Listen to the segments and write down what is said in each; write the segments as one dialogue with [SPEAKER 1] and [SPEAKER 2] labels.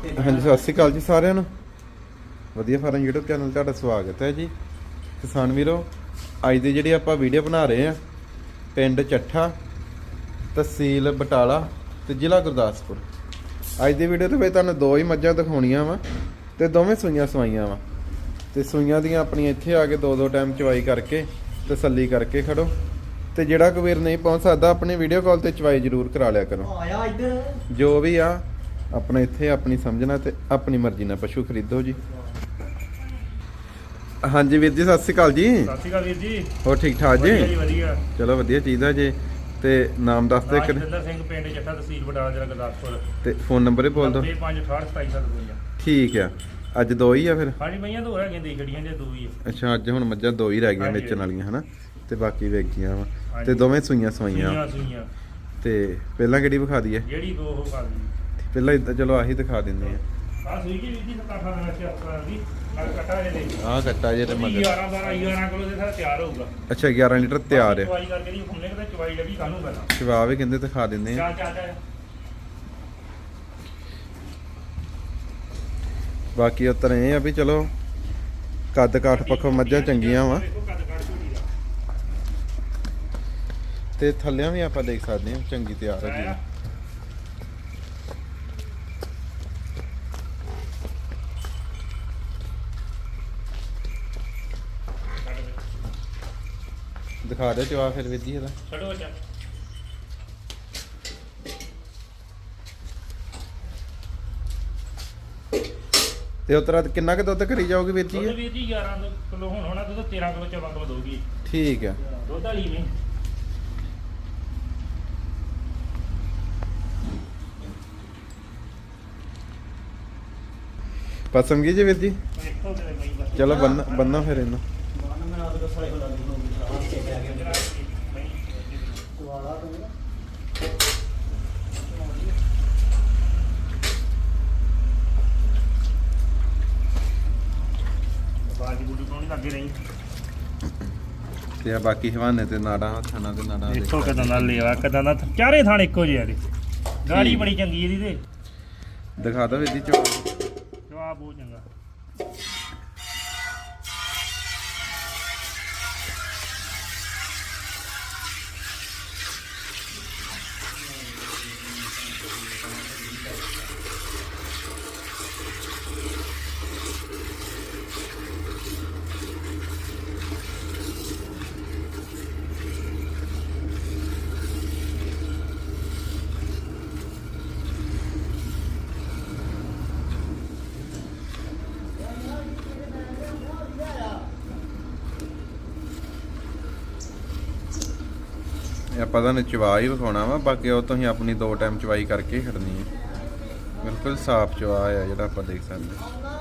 [SPEAKER 1] ਹਾਂਜੀ ਸਤਿ ਸ਼੍ਰੀ ਅਕਾਲ ਜੀ ਸਾਰਿਆਂ ਨੂੰ। ਵਧੀਆ ਫਾਰਮ YouTube ਚੈਨਲ ਤੁਹਾਡਾ ਸਵਾਗਤ ਹੈ ਜੀ। ਕਿਸਾਨ ਵੀਰੋ ਅੱਜ ਦੀ ਜਿਹੜੀ ਆਪਾਂ ਵੀਡੀਓ ਬਣਾ ਰਹੇ ਆ ਪਿੰਡ ਚੱਠਾ ਤਹਿਸੀਲ ਬਟਾਲਾ ਤੇ ਜ਼ਿਲ੍ਹਾ ਗੁਰਦਾਸਪੁਰ। ਅੱਜ ਦੀ ਵੀਡੀਓ ਦੇ ਵਿੱਚ ਤੁਹਾਨੂੰ ਦੋ ਹੀ ਮੱਝਾਂ ਦਿਖਾਉਣੀਆਂ ਵਾ ਤੇ ਦੋਵੇਂ ਸੂਈਆਂ ਸਵਾਈਆਂ ਵਾ। ਤੇ ਸੂਈਆਂ ਦੀਆਂ ਆਪਣੀਆਂ ਇੱਥੇ ਆ ਕੇ ਦੋ ਦੋ ਟਾਈਮ ਚਵਾਈ ਕਰਕੇ ਤਸੱਲੀ ਕਰਕੇ ਖੜੋ। ਤੇ ਜਿਹੜਾ ਵੀਰ ਨਹੀਂ ਪਹੁੰਚ ਸਕਦਾ ਆਪਣੀ ਵੀਡੀਓ ਕਾਲ ਤੇ ਚਵਾਈ ਜ਼ਰੂਰ ਕਰਾ ਲਿਆ ਕਰੋ।
[SPEAKER 2] ਆਇਆ ਇੱਧਰ।
[SPEAKER 1] ਜੋ ਵੀ ਆ ਆਪਣਾ ਇੱਥੇ ਆਪਣੀ ਸਮਝਣਾ ਤੇ ਆਪਣੀ ਮਰਜ਼ੀ ਨਾਲ ਪਸ਼ੂ ਖਰੀਦੋ ਜੀ। ਹਾਂਜੀ ਵੀਰ ਜੀ ਸਤਿ ਸ਼੍ਰੀ ਅਕਾਲ ਜੀ।
[SPEAKER 3] ਸਤਿ ਸ਼੍ਰੀ ਅਕਾਲ ਵੀਰ ਜੀ।
[SPEAKER 1] ਹੋਰ ਠੀਕ ਠਾਕ
[SPEAKER 3] ਜੀ? ਵਧੀਆ
[SPEAKER 1] ਚਲੋ ਵਧੀਆ ਚੀਜ਼ ਆ ਜੀ। ਤੇ ਨਾਮ ਦੱਸ ਦੇ ਕਰ
[SPEAKER 3] ਰਾਜਿੰਦਰ ਸਿੰਘ ਪਿੰਡ ਜੱਟਾ ਤਹਿਸੀਲ ਬਟਾਲਾ ਜ਼ਿਲ੍ਹਾ ਗੁਰਦਾਸਪੁਰ।
[SPEAKER 1] ਤੇ ਫੋਨ ਨੰਬਰ ਹੀ ਬੋਲ ਦਿਓ।
[SPEAKER 3] 9568277752
[SPEAKER 1] ਠੀਕ ਆ। ਅੱਜ ਦੋ ਹੀ ਆ ਫਿਰ?
[SPEAKER 3] ਹਾਂਜੀ ਮਈਆਂ ਤੋਂ ਹੈਗੀਆਂ ਦੇ ਖੜੀਆਂ ਜੇ ਦੋ ਹੀ ਆ।
[SPEAKER 1] ਅੱਛਾ ਅੱਜ ਹੁਣ ਮੱਝਾਂ ਦੋ ਹੀ ਰਹਿ ਗਈਆਂ ਵੇਚਣ ਵਾਲੀਆਂ ਹਨਾ? ਤੇ ਬਾਕੀ ਵੇਚ ਗਈਆਂ ਵਾ। ਤੇ। ਦੋਵੇਂ ਸੂਈਆਂ ਸਵਾਈਆਂ।
[SPEAKER 3] ਸੂਈਆਂ ਸੂਈਆਂ।
[SPEAKER 1] ਤੇ ਪਹਿਲਾਂ ਕਿਹੜੀ ਵਿਖਾ ਦਈਏ?
[SPEAKER 3] ਜਿਹੜੀ ਕੋ ਉਹ ਕਰ ਲਈ
[SPEAKER 1] ਪਹਿਲਾਂ ਇਦਾਂ ਚਲੋ ਆਹੀ ਦਿਖਾ ਦਿੰਦੇ ਆ
[SPEAKER 3] ਆ ਜੀ ਵੀਰ ਜੀ ਸਤਾਖਾ ਦਾ ਨਸ਼ਾ ਅਸਰ ਦੀ ਨਾਲ ਕਟਾ ਜੇ ਦੇ
[SPEAKER 1] ਆਹ ਕੱਟਾ ਜੇ ਤੇ ਮਗਰ।
[SPEAKER 3] 11 12 11 ਕਿਲੋ ਦੇ ਸਾਰਾ ਤਿਆਰ ਹੋਊਗਾ।
[SPEAKER 1] ਅੱਛਾ 11 ਲੀਟਰ ਤਿਆਰ ਹੈ।
[SPEAKER 3] ਚਵਾਈ ਕਰਕੇ ਨਹੀਂ ਘੁੰਮਨੇ ਕਿਤੇ ਚਵਾਈ ਲੱਗੀ ਕਾਹਨੂੰ ਪਹਿਲਾਂ
[SPEAKER 1] ਸ਼ਿਵਾ ਵੀ ਕਹਿੰਦੇ ਦਿਖਾ ਦਿੰਦੇ ਆ
[SPEAKER 3] ਚਾ ਚਾ ਚਾ
[SPEAKER 1] ਬਾਕੀ ਉਤਰ ਇਹ ਆ ਵੀ ਚਲੋ ਕੱਦ ਕਾਠ ਪੱਖੋਂ ਮੱਝਾਂ ਚੰਗੀਆਂ ਵਾ।
[SPEAKER 3] ਦੇਖੋ ਕੱਦ ਕਾਠ ਝੋਟੀ ਦਾ
[SPEAKER 1] ਤੇ ਥੱਲਿਆਂ ਵੀ ਆਪਾਂ ਦੇਖ ਸਕਦੇ ਹਾਂ ਚੰਗੀ ਤਿਆਰ ਹੈ। ਜੀ। ਦਿਖਾ ਦੇ ਜਵਾਬ ਫਿਰ ਜੀ ਇਹਦਾ
[SPEAKER 3] ਛੱਡੋ ਚਾ
[SPEAKER 1] ਤੇ ਉਤਰਾ ਕਿੰਨਾ ਕੁ ਦੁੱਧ ਕਰੀ ਜਾਓਗੇ ਵੀਰ ਜੀ
[SPEAKER 3] ਦੁੱਧ
[SPEAKER 1] ਇਹ?
[SPEAKER 3] ਵੀਰ ਜੀ 11 ਕਿਲੋ ਹੁਣ ਹੋਣਾ ਦੁੱਧ 13 ਕਿਲੋ 14 ਕਿਲੋ ਦੋਗੀ
[SPEAKER 1] ਠੀਕ ਆ।
[SPEAKER 3] ਦੁੱਧ ਵਾਲੀ ਨਹੀਂ।
[SPEAKER 1] ਪਸੰਦ ਕੀ ਜੀ ਵੀਰ ਜੀ? ਚਲੋ ਬੰਨਾ ਬੰਨਾ ਫਿਰ ਇਹਨੂੰ।
[SPEAKER 2] ਮਨ ਮੇਰਾ ਤਾਂ ਸਾਰੇ ਬਣਾ ਲਈ ਹੋਗੀ ਸਾਹ ਤੇ ਪੈ ਗਿਆ ਵਾਲਾ ਤੂੰ
[SPEAKER 3] ਕੋਣੀ ਲੱਗੇ
[SPEAKER 1] ਤੇ ਆ ਬਾਕੀ ਹਵਾਨੇ ਤੇ ਨਾੜਾਂ ਥਾਣਾ ਤੇ ਨਾੜਾਂ ਦੇਖ।
[SPEAKER 3] ਕਦਾਂ ਦਾ ਲੇਵਾ ਕਦਾਂ ਦਾ ਚਾਰੇ ਥਾਣ ਇੱਕੋ ਜਿਹੇ ਆ ਦੇ ਗਾੜੀ। ਬੜੀ ਚੰਗੀ ਇਹਦੀ ਤੇ
[SPEAKER 1] ਦਿਖਾ ਦੋ ਜੀ ਜਵਾਬ
[SPEAKER 3] ਜਵਾਬ ਬਹੁਤ ਚੰਗਾ
[SPEAKER 1] ਆਪਾਂ ਤੁਹਾਨੂੰ ਚਵਾ ਹੀ ਵਿਖਾਉਣਾ ਵਾ, ਬਾਕੀ ਉਹ ਤੁਸੀਂ ਆਪਣੀ ਦੋ ਟਾਈਮ ਚਵਾਈ ਕਰਕੇ ਹੀ ਖੜਨੀ ਹੈ ਬਿਲਕੁਲ ਸਾਫ਼ ਚਵਾ ਆ ਜਿਹੜਾ ਆਪਾਂ ਦੇਖ ਸਕਦੇ ਹਾਂ।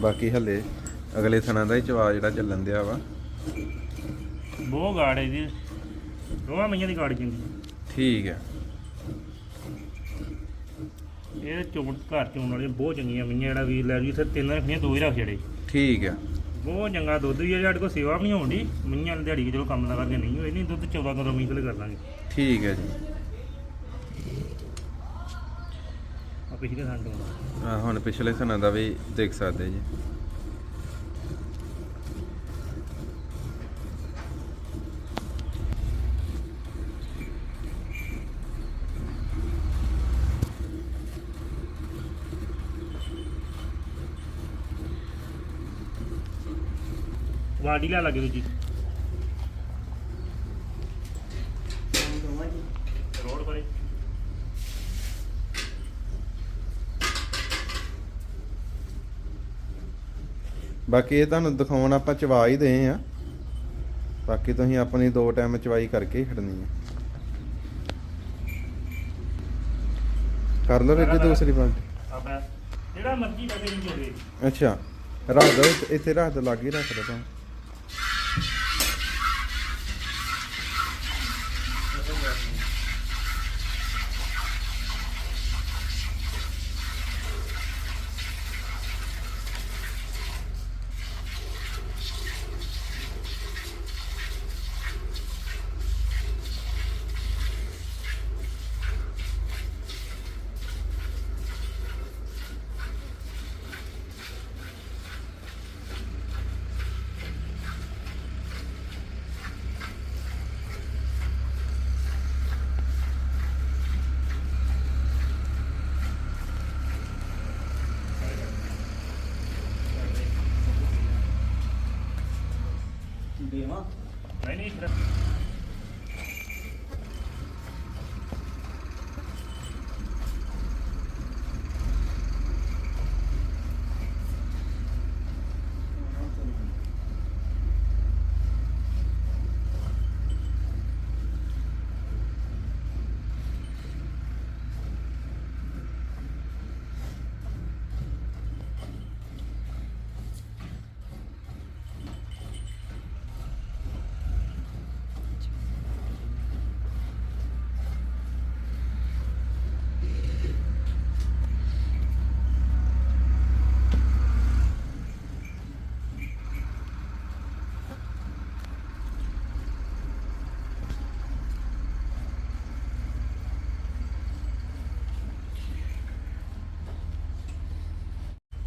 [SPEAKER 1] ਬਾਕੀ ਹੱਲੇ ਅਗਲੇ ਥਣਾ ਦਾ ਹੀ ਚਵਾ ਜਿਹੜਾ ਚੱਲਣ ਦਿਆ ਵਾ।
[SPEAKER 3] ਬਹੁਤ ਗਾੜ ਇਹਦੀ ਦੋਵਾਂ ਮਈਆਂ ਦੀ ਗਾੜ ਚੰਗੀ
[SPEAKER 1] ਠੀਕ ਹੈ।
[SPEAKER 3] ਇਹ ਚੋਣ ਘਰ ਚੋਣ ਵਾਲੀਆਂ ਬਹੁਤ ਚੰਗੀਆਂ ਮਈਆਂ ਜਿਹੜਾ ਵੀਰ ਲੈ ਜੀ ਇੱਥੇ ਤਿੰਨ ਰੱਖੀਆਂ ਦੋ ਹੀ ਰੱਖ ਛੜੇ।
[SPEAKER 1] ਠੀਕ ਹੈ।
[SPEAKER 3] ਬਹੁਤ ਚੰਗਾ ਦੁੱਧ ਵੀ ਆ ਸਾਡੇ ਕੋਲ ਸੇਵਾ ਵੀ ਨਹੀਂ ਹੋਣੀ ਮਈਆਂ ਦਿਹਾੜੀ ਚਲੋ ਕੰਮ ਦਾ ਕਰਕੇ ਨਹੀਂ ਹੋਈ ਨਹੀਂ ਦੁੱਧ 14 ਕਿਲੋ ਮੀਂਹ ਕਰ ਲਾਂਗੇ।
[SPEAKER 1] ਠੀਕ ਹੈ ਜੀ
[SPEAKER 3] ਆ ਪਿਛਲੇ ਸੰਡ ਹੋਣਾ
[SPEAKER 1] ਪਿਛਲੇ ਥਣਾ ਦਾ ਵੀ ਦੇਖ ਸਕਦੇ ਜੀ।
[SPEAKER 3] ਵਾਡੀ ਲੈ ਲੱਗੇ ਜੀ
[SPEAKER 1] ਬਾਕੀ ਇਹ ਤੁਹਾਨੂੰ ਦਿਖਾਉਣ ਆਪਾਂ ਚਵਾ ਹੀ ਦੇ ਆ ਬਾਕੀ ਤੁਸੀਂ ਆਪਣੀ ਦੋ ਟਾਈਮ ਚਵਾਈ ਕਰਕੇ ਖੜਨੀ ਹੈ। ਕਰ ਲਓ ਰੱਜੀ ਦੂਸਰੀ ਬਾਲਟੀ।
[SPEAKER 3] ਆਪਾਂ ਜਿਹੜਾ ਮਰਜ਼ੀ ਵੈਸੇ ਹੀ ਜੋੜੇ।
[SPEAKER 1] ਅੱਛਾ ਰੱਖ ਦੋ ਇੱਥੇ ਰੱਖ ਦੋ ਲਾਗੇ ਰੱਖ ਦੋ ਤਾਂ
[SPEAKER 3] ਨਹੀਂ ਨਹੀਂ ਫਿਰ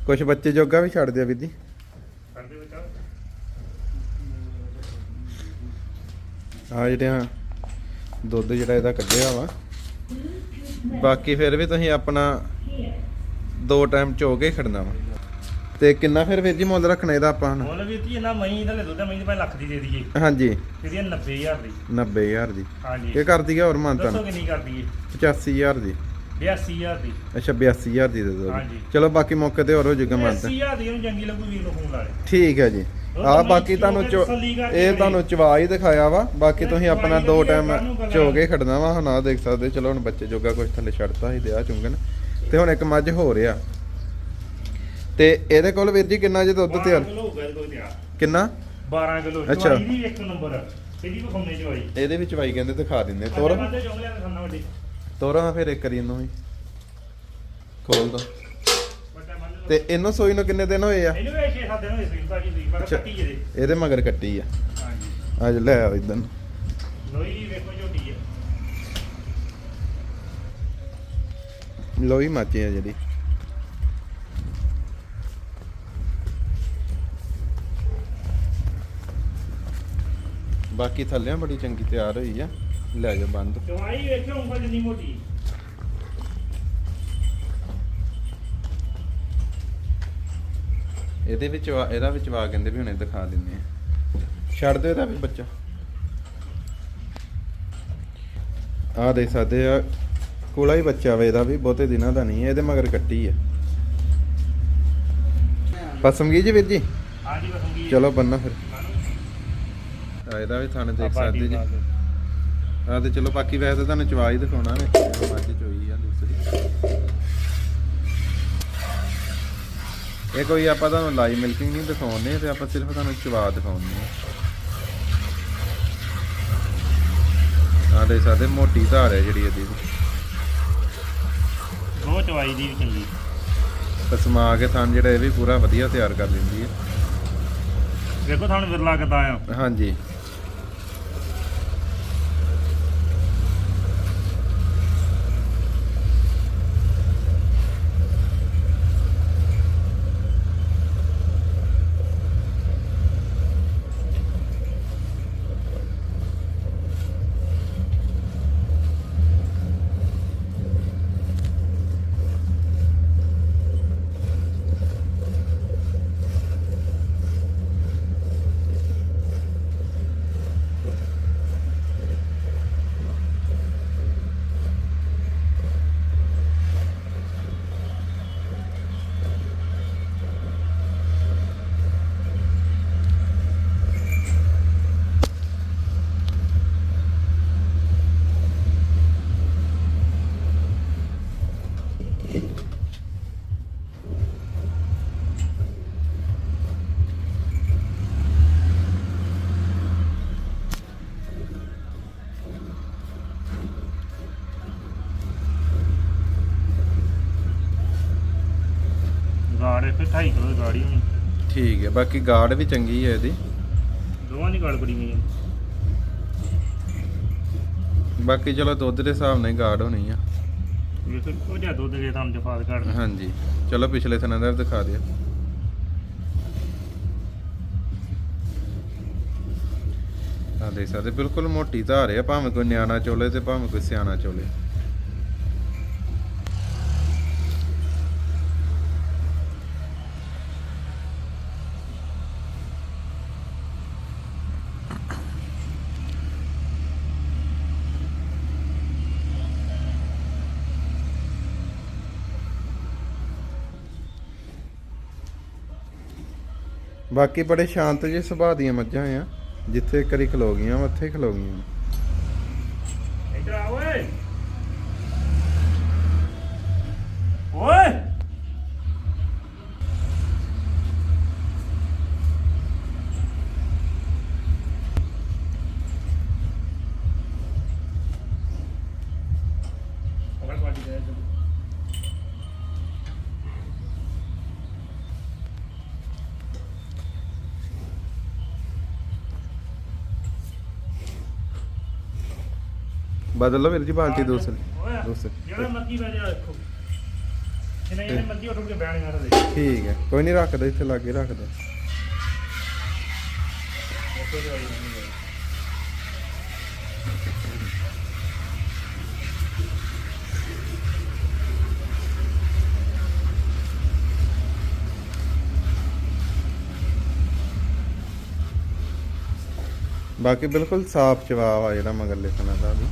[SPEAKER 1] ਕੁਝ ਬੱਚੇ ਜੋਗਾ ਵੀ ਛੱਡ ਦਿਆ ਵੀਰ ਜੀ।
[SPEAKER 3] ਕਰਦੇ
[SPEAKER 1] ਆ ਜਿਹੜੇ ਆ ਦੁੱਧ ਜਿਹੜਾ ਇਹਦਾ ਕੱਢਿਆ ਵਾ। ਬਾਕੀ ਫਿਰ ਵੀ ਤੁਸੀਂ ਆਪਣਾ ਦੋ ਟਾਈਮ ਚੋ ਕੇ ਖੜਨਾ ਵਾ। ਤੇ ਕਿੰਨਾ ਫਿਰ ਵੀਰ ਜੀ ਮੁੱਲ ਰੱਖਣਾ ਇਹਦਾ ਆਪਾਂ ਹੁਣ?
[SPEAKER 3] ਮੁੱਲ ਵੀ ਤੀ ਇਹਨਾਂ ਮਹੀਂ ਦਾ ਲੈ ਦੁੱਧ ਮਹੀਂ ਦੇ ਭਾਵੇਂ ਲੱਖ ਦੀ ਦੇ ਦਈਏ।
[SPEAKER 1] ਹਾਂਜੀ।
[SPEAKER 3] ਇਹਦੀ 90000 ਦੀ।
[SPEAKER 1] 90000 ਦੀ।
[SPEAKER 3] ਹਾਂਜੀ।
[SPEAKER 1] ਇਹ ਕਰ ਦਈਏ ਹੋਰ ਮਾਨਤਾ
[SPEAKER 3] ਦੱਸੋ ਕਿੰਨੀ ਕਰ ਦਈਏ
[SPEAKER 1] 85000 ਦੀ।
[SPEAKER 3] 82000 ਦੀ।
[SPEAKER 1] ਅੱਛਾ 82000 ਦੀ ਦੇ ਦਿਓ।
[SPEAKER 3] ਹਾਂਜੀ।
[SPEAKER 1] ਚਲੋ ਬਾਕੀ ਮੌਕੇ ਤੇ ਹੋਰ ਹੋ ਜਾਊਗਾ ਮਾਨਤਾ
[SPEAKER 3] 80000 ਦੀ ਇਹਨੂੰ ਚੰਗੀ ਲੱਗੂ ਵੀਰ ਨੂੰ ਫੋਨ ਲਾ ਲੈ
[SPEAKER 1] ਠੀਕ ਹੈ ਜੀ। ਆ ਬਾਕੀ ਤੁਹਾਨੂੰ ਚੋ-
[SPEAKER 3] ਤਸੱਲੀ ਕਰਕੇ
[SPEAKER 1] ਇਹ। ਤੁਹਾਨੂੰ ਚਵਾ ਹੀ ਦਿਖਾਇਆ ਵਾ। ਬਾਕੀ ਤੁਸੀਂ ਆਪਣਾ ਦੋ ਟਾਈਮ? ਚੋ ਕੇ ਖੜਨਾ ਵਾ ਹੁਣ ਆ ਦੇਖ ਸਕਦੇ ਚਲੋ ਹੁਣ ਬੱਚੇ ਜੋਗਾ ਕੁਝ ਥੱਲੇ ਛੱਡਤਾ ਸੀ ਤੇ ਆ ਚੁੰਗਣ। ਤੇ ਹੁਣ ਇੱਕ ਮੱਝ ਹੋ ਰਿਹਾ। ਤੇ ਇਹਦੇ ਕੋਲ ਵੀਰ ਜੀ ਕਿੰਨਾ ਜੇ ਦੁੱਧ ਤਿਆਰ?
[SPEAKER 3] ਕਿਲੋ ਹੋਊਗਾ ਇਹਦੇ ਕੋਲ ਤਿਆਰ।
[SPEAKER 1] ਕਿੰਨਾ?
[SPEAKER 3] 12 ਕਿਲੋ।
[SPEAKER 1] ਅੱਛਾ।
[SPEAKER 3] ਚਵਾਈ ਦੀ ਇੱਕ ਨੰਬਰ ਇਹਦੀ ਵਿਖਾਉਣੇ ਚਵਾਈ।
[SPEAKER 1] ਇਹਦੇ ਵਿੱਚ ਵਾਈ ਕਹਿੰਦੇ ਦਿਖਾ ਦਿੰਦੇ ਤੋਰ।
[SPEAKER 3] ਬੰਦੇ ਚੁੰਗਲਿਆਂ ਦਾ ਖਾਣਾ ਵੱਡੀ।
[SPEAKER 1] ਤੋਰਾ ਫਿਰ ਇੱਕ ਵਾਰੀ ਇਹਨੂੰ ਵੀ। ਖੋਲ ਦੋ। ਤੇ ਇਹਨੂੰ ਸੋਈ ਨੂੰ ਕਿੰਨੇ ਦਿਨ ਹੋਏ ਆ?
[SPEAKER 3] ਇਹਨੂੰ ਵੀ 6-7 ਦਿਨ ਹੋਏ ਸੀ ਭਾਜੀ ਦੀ ਪਰ
[SPEAKER 1] ਅੱਛਾ।
[SPEAKER 3] ਕੱਟੀ ਜਿਹਦੇ
[SPEAKER 1] ਇਹਦੇ ਮਗਰ ਕੱਟੀ ਆ।
[SPEAKER 3] ਹਾਂਜੀ।
[SPEAKER 1] ਅੱਜ ਲੈ ਆਓ ਇਦਾਂ
[SPEAKER 3] ਲੋਈ ਵੇਖੋ ਝੋਟੀ ਹੈ
[SPEAKER 1] ਲੋਈ ਮਾਚੀ ਆ ਜਿਹੜੀ। ਬਾਕੀ ਥੱਲੇ ਬੜੀ ਚੰਗੀ ਤਿਆਰ ਹੋਈ ਆ। ਲੈ ਜਾ ਬੰਦ।
[SPEAKER 3] ਚਵਾਈ ਵੇਖੋ ਉਂਗਲ ਜਿੰਨੀ ਮੋਟੀ।
[SPEAKER 1] ਇਹਦੇ ਵਿੱਚ ਇਹਦਾ ਵਿੱਚ ਵਾ ਕਹਿੰਦੇ ਵੀ ਹੁਣੇ ਦਿਖਾ ਦਿੰਦੇ ਆ। ਛੱਡ ਦਿਓ ਇਹਦਾ ਵੀ ਬੱਚਾ। ਆ ਦੇਖ ਸਕਦੇ ਆ ਕੋਲਾ ਹੀ ਬੱਚਾ ਵਾ ਇਹਦਾ ਵੀ ਬਹੁਤੇ ਦਿਨਾਂ ਦਾ ਨਹੀਂ ਹੈ ਇਹਦੇ ਮਗਰ ਕੱਟੀ ਆ। ਪਸਮਗੀ ਜੀ ਵੀਰ ਜੀ?
[SPEAKER 3] ਹਾਂਜੀ ਵਸੂਗੀ
[SPEAKER 1] ਚਲੋ ਬੰਨਾ ਫਿਰ। ਆ ਇਹਦਾ ਵੀ ਥਾਣੇ ਦੇਖ ਸਕਦੇ ਜੀ। ਆ ਤੇ ਚਲੋ ਬਾਕੀ ਵੈਸੇ ਤਾਂ ਤੁਹਾਨੂੰ ਚਵਾ ਹੀ ਦਿਖਾਉਣਾ ਨੇ ਮੱਝ ਚੋਈ ਆ ਦੂਸਰੀ ਇਹ ਕੋਈ ਆਪਾਂ ਤੁਹਾਨੂੰ ਲਾਈਵ ਮਿਲਕਿੰਗ ਨਹੀਂ ਦਿਖਾਉਂਦੇ ਤੇ ਆਪਾਂ ਸਿਰਫ ਤੁਹਾਨੂੰ ਚਵਾ ਦਿਖਾਉਂਦੇ ਆ ਆ ਦੇ ਸਾਡੇ ਮੋਟੀ ਧਾਰ ਹੈ ਜਿਹੜੀ ਇਹਦੀ।
[SPEAKER 3] ਦੋ ਚਵਾਈ ਦੀ ਵੀ ਚੰਗੀ
[SPEAKER 1] ਪਸਮਾ ਕੇ ਥਣ ਜਿਹੜਾ ਇਹ ਵੀ ਪੂਰਾ ਵਧੀਆ ਤਿਆਰ ਕਰ ਲੈਂਦੀ ਹੈ।
[SPEAKER 3] ਵੇਖੋ ਤੁਹਾਨੂੰ ਵਿਰਲਾ ਕਿੱਦਾਂ ਆ
[SPEAKER 1] ਹਾਂਜੀ।
[SPEAKER 3] 2.5 ਕਿਲੋ ਦੀ ਗਾੜੀ ਹੋਣੀ।
[SPEAKER 1] ਠੀਕ ਹੈ ਬਾਕੀ ਗਾਰਡ ਵੀ ਚੰਗੀ ਹੈ ਇਹਦੀ।
[SPEAKER 3] ਦੋਵਾਂ ਦੀ ਗਾੜ ਬੜੀ ਮਈ
[SPEAKER 1] ਬਾਕੀ ਚਲੋ ਦੁੱਧ ਦੇ ਹਿਸਾਬ ਨਾਲ ਹੀ ਗਾਰਡ ਹੋਣੀ ਆ।
[SPEAKER 3] ਵੇਖੋ ਉਹ ਦੁੱਧ ਦੇ
[SPEAKER 1] ਹਾਂਜੀ ਚਲੋ ਪਿਛਲੇ ਥਣਾ ਦਾ ਦਿਖਾ ਦਿਓ। ਆ ਦੇਖ ਸਕਦੇ ਬਿਲਕੁਲ ਮੋਟੀ ਧਾਰ ਆ ਭਾਵੇਂ ਕੋਈ ਨਿਆਣਾ ਚੋਲੇ ਤੇ ਭਾਵੇਂ ਕੋਈ ਸਿਆਣਾ ਚੋਲੇ। ਬਾਕੀ ਬੜੇ ਸ਼ਾਂਤ ਜਿਹੇ ਸੁਭਾਅ ਦੀਆਂ ਮੱਝਾਂ ਆ, ਜਿੱਥੇ ਇੱਕ ਖਲੋ ਗਈਆਂ, ਉੱਥੇ ਹੀ ਖਲੋ ਗਈਆਂ।
[SPEAKER 3] ਇੱਧਰ ਆ, ਓਏ। ਓਏ।
[SPEAKER 1] ਬਦਲ ਲਓ ਵੀਰ ਜੀ ਬਾਲਟੀ ਦੂਸਰੀ ਦੂਸਰੀ
[SPEAKER 3] ਜਿਹੜਾ ਬਹਿ ਜਾ ਦੇਖੋ ਜਿੰਨੇ ਜਿਹਨੇ ਮਰਜ਼ੀ ਉੱਠ ਕੇ ਬਹਿਣ ਮਾਰ ਦੇ
[SPEAKER 1] ਠੀਕ ਹੈ ਕੋਈ ਨਹੀਂ ਰੱਖਦਾ ਇੱਥੇ ਲਾਗੇ
[SPEAKER 3] ਨਹੀਂ ਹੈ।
[SPEAKER 1] ਬਾਕੀ ਬਿਲਕੁਲ ਸਾਫ਼ ਜਵਾਬ ਆ ਜਿਹੜਾ ਮਗਰਲੇ ਥਣਾ ਦਾ ਵੀ।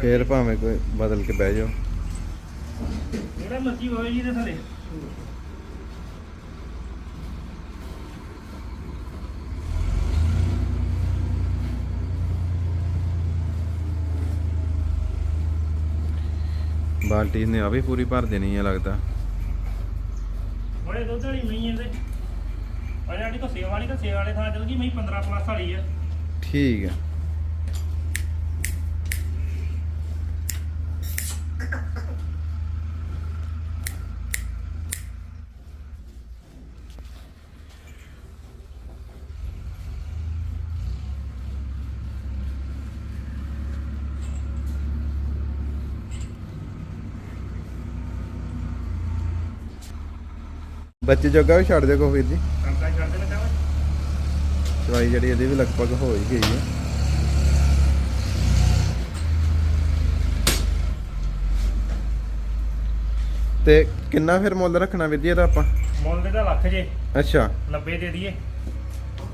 [SPEAKER 1] ਫੇਰ ਭਾਵੇਂ ਕੋਈ ਬਦਲ ਕੇ ਬਹਿ ਜਾਓ।
[SPEAKER 3] ਜਿਹੜਾ ਮਰਜ਼ੀ ਹੋਵੇ ਜੀ ਦੇ ਥਲੇ
[SPEAKER 1] ਬਾਲਟੀ ਨੇ ਆ ਵੀ ਪੂਰੀ ਭਰ ਦੇਣੀ ਹੈ ਲੱਗਦਾ।
[SPEAKER 3] ਬੜੇ ਦੁੱਧ ਵਾਲੀ ਮਈ ਇਹਦੇ। ਅਰੇ ਕੋ ਸੇਵਾ ਵਾਲੀ ਤਾਂ ਸੇਵਾ ਵਾਲੇ ਥਾਂ ਚਲ ਗਈ ਮਈ 15 ਪਲੱਸ ਵਾਲੀ ਆ।
[SPEAKER 1] ਠੀਕ ਹੈ ਬੱਚੇ ਜੋਗਾ ਵੀ ਛੱਡ ਦਿਓ ਕੋ ਵੀਰ ਜੀ?
[SPEAKER 3] ਚਾਹ
[SPEAKER 1] ਚਵਾਈ ਜਿਹੜੀ ਇਹਦੀ ਵੀ ਲਗਭਗ ਹੋ ਹੀ ਗਈ ਹੈ। ਤੇ ਕਿੰਨਾ ਫਿਰ ਮੁੱਲ ਰੱਖਣਾ ਵੀਰ ਜੀ ਇਹਦਾ ਆਪਾਂ?
[SPEAKER 3] ਮੁੱਲ ਦੇ ਦਾ ਲੱਖ ਜੇ।
[SPEAKER 1] ਅੱਛਾ।
[SPEAKER 3] 90 ਦੇ ਦਈਏ।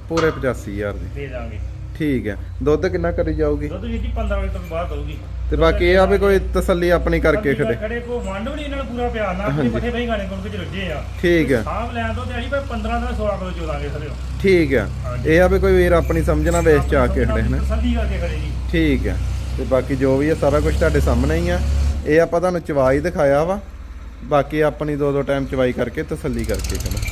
[SPEAKER 1] ਪੂਰੇ 85000 ਦੀ।
[SPEAKER 3] ਦੇ ਦਾਂਗੇ।
[SPEAKER 1] ਠੀਕ ਹੈ। ਦੁੱਧ ਕਿੰਨਾ ਕਰੀ ਜਾਊਗੀ?
[SPEAKER 3] ਦੁੱਧ ਵੀਰ ਜੀ 15 ਵਜੇ ਤੋਂ ਬਾਅਦ ਦਊਗੀ।
[SPEAKER 1] ਤੇ ਬਾਕੀ ਇਹ ਆ ਵੀ ਕੋਈ ਤਸੱਲੀ ਆਪਣੀ ਕਰਕੇ ਖੜੇ।
[SPEAKER 3] ਖੜੇ ਕੋ ਵੰਡ ਵੀ ਨਹੀਂ ਇਹਨਾਂ ਨੂੰ ਪੂਰਾ ਪਿਆਰ ਨਾਲ ਆਪਣੇ। ਪੱਠੇ ਬਈ ਗਾਣੇ ਕੋਲ ਵਿੱਚ ਰੱਜੇ ਆ।
[SPEAKER 1] ਠੀਕ ਹੈ।
[SPEAKER 3] ਸਾਹਬ ਲੈਣ ਤੋਂ ਦਿਹਾੜੀ ਭਾਵੇਂ 15 ਦਾ 16 ਕਿਲੋ ਚੋਦਾਂਗੇ ਥਲੇ
[SPEAKER 1] ਠੀਕ ਹੈ। ਇਹ ਆ ਵੀ ਕੋਈ ਵੀਰ ਆਪਣੀ ਸਮਝਣਾ ਵੇਚ ਚ ਆ ਕੇ ਖੜੇ ਹਨ?
[SPEAKER 3] ਤਸੱਲੀ ਕਰਕੇ ਖੜੇ ਜੀ।
[SPEAKER 1] ਠੀਕ ਹੈ। ਤੇ ਬਾਕੀ ਜੋ ਵੀ ਹੈ ਸਾਰਾ ਕੁਝ ਤੁਹਾਡੇ ਸਾਹਮਣੇ ਹੀ ਆ। ਇਹ ਆਪਾਂ ਤੁਹਾਨੂੰ ਚਵਾਈ ਦਿਖਾਇਆ ਵਾ। ਬਾਕੀ ਆਪਣੀ ਦੋ ਦੋ ਟਾਈਮ ਚਵਾਈ ਕਰਕੇ ਤਸੱਲੀ ਕਰਕੇ ਖੜੇ।